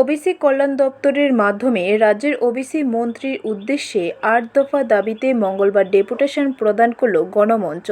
OBC কল্যাণ দপ্তরের মাধ্যমে রাজ্যের ওবিসি মন্ত্রীর উদ্দেশ্যে আট দফা দাবিতে মঙ্গলবার ডেপুটেশন প্রদান করল গণমঞ্চ।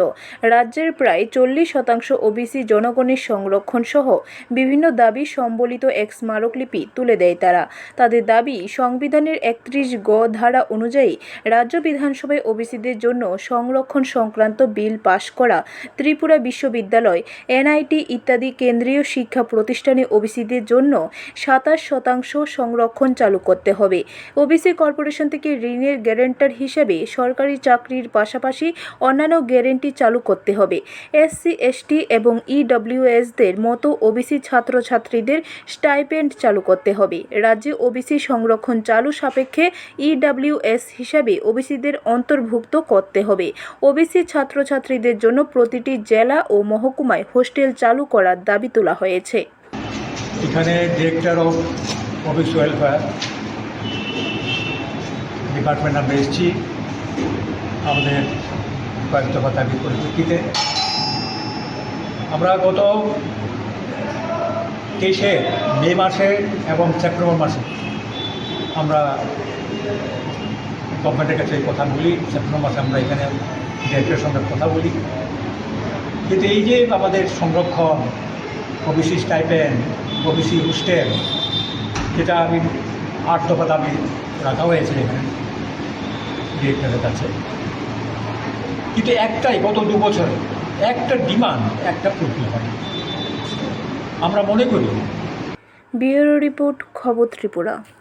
রাজ্যের প্রায় চল্লিশ শতাংশ ওবিসি জনগণের সংরক্ষণ সহ বিভিন্ন দাবি সম্বলিত এক স্মারকলিপি তুলে দেয় তারা। তাদের দাবি, সংবিধানের একত্রিশ গ ধারা অনুযায়ী রাজ্য বিধানসভায় ওবিসিদের জন্য সংরক্ষণ সংক্রান্ত বিল পাশ করা, ত্রিপুরা বিশ্ববিদ্যালয়, এনআইটি ইত্যাদি কেন্দ্রীয় শিক্ষা প্রতিষ্ঠানে ওবিসিদের জন্য সাতাশ শতাংশ সংরক্ষণ চালু করতে হবে। ওবিসি কর্পোরেশন থেকে ঋণের গ্যারেন্টার হিসেবে সরকারি চাকরির পাশাপাশি অন্যান্য গ্যারেন্টি চালু করতে হবে। এসসি, এসটি এবং ইডব্লিউএসদের মতো ওবিসি ছাত্রছাত্রীদের স্টাইপেন্ড চালু করতে হবে। রাজ্যে ওবিসি সংরক্ষণ চালু সাপেক্ষে ইডব্লিউএস হিসাবে ওবিসিদের অন্তর্ভুক্ত করতে হবে। ওবিসি ছাত্রছাত্রীদের জন্য প্রতিটি জেলা ও মহকুমায় হোস্টেল চালু করার দাবি তোলা হয়েছে। এখানে director of office welfare department আমরা এসেছি। আমাদের কয়েক দফা দাবি পরিপ্রেক্ষিতে। আমরা গত তেইশে মে মাসে এবং সেপ্টেম্বর মাসে আমরা গভর্নমেন্টের কাছে কথা বলি। সেপ্টেম্বর মাসে আমরা এখানে ডিরেক্টরের সঙ্গে কথা বলি। কিন্তু এই যে আমাদের সংরক্ষণ ওবিসি স্টাইপেন্ড ওবিসি হোস্টেল, যেটা আমি আট দফা দাবি রাখা হয়েছে এখানে, ডিরেক্টরের কাছে। কিন্তু একটাই, গত দু বছরে একটা ডিমান্ড, একটা ফুলফিল হয়। আমরা মনে করি। ব্যুরো রিপোর্ট, খবর ত্রিপুরা।